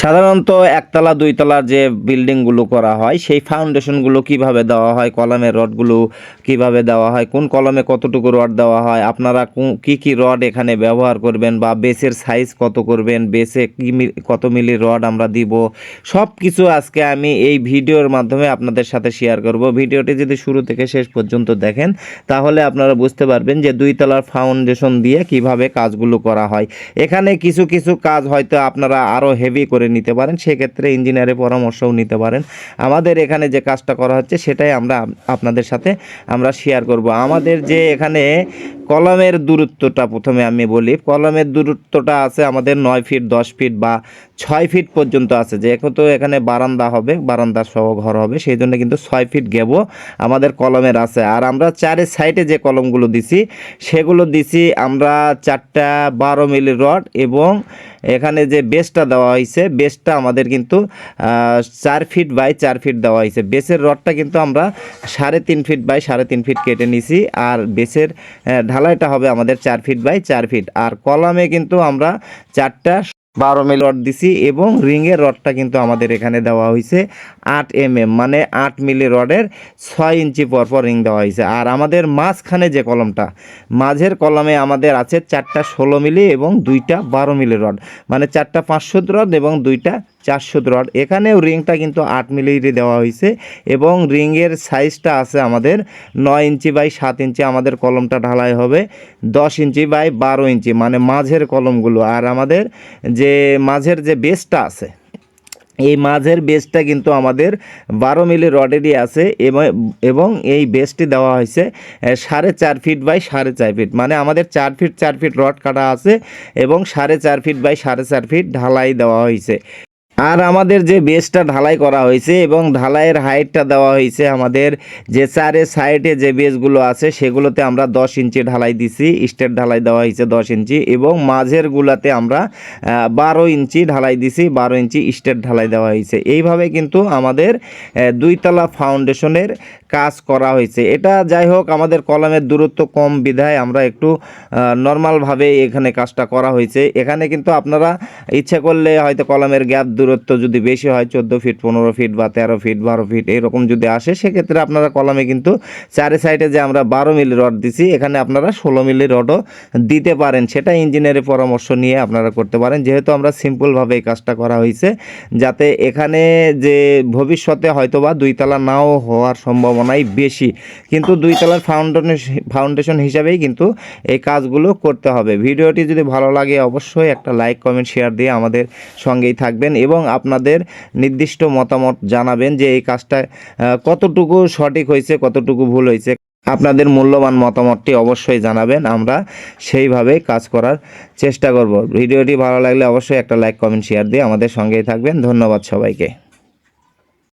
সাধারণত একতলা দুইতলার যে বিল্ডিংগুলো করা হয়, সেই ফাউন্ডেশনগুলো কীভাবে দেওয়া হয়, কলমের রডগুলো কীভাবে দেওয়া হয়, কোন কলমে কতটুকু রড দেওয়া হয়, আপনারা কো- কি রড এখানে ব্যবহার করবেন বা বেসের সাইজ কত করবেন, বেসে কি কত মিলি রড আমরা দিব সব কিছু আজকে আমি এই ভিডিওর মাধ্যমে আপনাদের সাথে শেয়ার করব। ভিডিওটি যদি শুরু থেকে শেষ পর্যন্ত দেখেন, তাহলে আপনারা বুঝতে পারবেন যে দুইতলার ফাউন্ডেশন দিয়ে কীভাবে কাজগুলো করা হয়। এখানে কিছু কিছু কাজ হয়তো আপনারা আরও হেভি করে নিতে পারেন, সেক্ষেত্রে ইঞ্জিনিয়ারের পরামর্শও নিতে পারেন। আমাদের এখানে যে কাজটা করা হচ্ছে, সেটাই আমরা আপনাদের সাথে আমরা শেয়ার করব। আমাদের যে এখানে কলমের দূরত্বটা প্রথমে আমি বলি। কলমের দূরত্বটা আছে আমাদের নয় ফিট দশ ফিট বা ছয় ফিট পর্যন্ত আছে। যেহেতু এখানে বারান্দা হবে, বারান্দা সহ ঘর হবে, সেই জন্য কিন্তু ছয় ফিট গেবো আমাদের কলমের আছে। আর আমরা চারের সাইডে যে কলমগুলো দিছি, সেগুলো দিছি আমরা চারটা বারো মিলি রড এবং এখানে যে বেসটা দেওয়া হয়েছে বেসটা আমাদের কিন্তু চার ফিট বাই চার ফিট দেওয়া হয়েছে। বেসের রডটা কিন্তু আমরা সাড়ে তিন ফিট বাই সাড়ে তিন ফিট কেটে নিছি। আর বেসের ঢালাইটা হবে আমাদের চার ফিট বাই চার ফিট আর কলামে কিন্তু আমরা চারটা বারো মিলি রড দিছি এবং রিংয়ের রডটা কিন্তু আমাদের এখানে দেওয়া হয়েছে আট এম এম মানে আট মিলি রডের ছয় ইঞ্চি পর পর রিং দেওয়া হয়েছে আর আমাদের মাঝখানে যে কলমটা, মাঝের কলমে আমাদের আছে চারটা ষোলো মিলি এবং দুইটা বারো মিলি রড মানে চারটা পাঁচশো রড এবং দুইটা চারশো রড এখানেও রিংটা কিন্তু আট মিলিরই দেওয়া হয়েছে এবং রিংয়ের সাইজটা আছে আমাদের নয় ইঞ্চি বাই সাত ইঞ্চি। আমাদের কলমটা ঢালাই হবে দশ ইঞ্চি বাই বারো ইঞ্চি মানে মাঝের কলমগুলো। আর আমাদের যে মাঝের যে বেসটা আছে, এই মাঝের বেসটা কিন্তু আমাদের বারো মিলি রডেরই আছে এবং এই বেসটি দেওয়া হয়েছে সাড়ে চার ফিট বাই সাড়ে চার ফিট। মানে আমাদের চার ফিট চার ফিট রড কাটা আছে এবং সাড়ে চার ফিট বাই সাড়ে চার ফিট ঢালাই দেওয়া হয়েছে। আর আমাদের যে বেসটা ঢালাই করা হয়েছে এবং ঢালাইয়ের হাইটটা দেওয়া হয়েছে আমাদের যে চারের সাইডে যে বেসগুলো আছে সেগুলোতে আমরা দশ ইঞ্চি ঢালাই দিছি, স্টেট ঢালাই দেওয়া হয়েছে দশ ইঞ্চি এবং মাঝের গুলাতে আমরা বারো ইঞ্চি ঢালাই দিছি, বারো ইঞ্চি স্টেট ঢালাই দেওয়া হয়েছে। এইভাবে কিন্তু আমাদের দুইতলা ফাউন্ডেশনের কাজ করা হয়েছে। এটা যাই হোক, আমাদের কলমের দূরত্ব কম বিধায় আমরা একটু নর্মালভাবে এখানে কাজটা করা হয়েছে। এখানে কিন্তু আপনারা ইচ্ছে করলে হয়তো কলমের গ্যাপ দূরত্ব যদি বেশি হয় চোদ্দ ফিট পনেরো ফিট বা তেরো ফিট বারো ফিট এরকম যদি আসে, সেক্ষেত্রে আপনারা কলমে কিন্তু চারি সাইডে যে আমরা বারো মিলি রড দিছি, এখানে আপনারা ষোলো মিলি রডও দিতে পারেন। সেটা ইঞ্জিনিয়ারের পরামর্শ নিয়ে আপনারা করতে পারেন। যেহেতু আমরা সিম্পলভাবে এই কাজটা করা হয়েছে, যাতে এখানে যে ভবিষ্যতে হয়তো হয়তোবা দুইতলা নাও হওয়ার সম্ভাবনাই বেশি। কিন্তু দুইতলার ফাউন্ডেশন ফাউন্ডেশন হিসাবেই কিন্তু এই কাজগুলো করতে হবে। ভিডিওটি যদি ভালো লাগে, অবশ্যই একটা লাইক কমেন্ট শেয়ার দিয়ে আমাদের সঙ্গেই থাকবেন এবং আপনাদের নির্দিষ্ট মতামত জানাবেন যে এই কাজটা কতটুকু সঠিক হয়েছে, কতটুকু ভুল হয়েছে। আপনাদের মূল্যবান মতামতটি অবশ্যই জানাবেন, আমরা সেইভাবে কাজ করার চেষ্টা করব। ভিডিওটি ভালো লাগলে অবশ্যই একটা লাইক, কমেন্ট, শেয়ার দিয়ে আমাদের সঙ্গেই থাকবেন। ধন্যবাদ সবাইকে।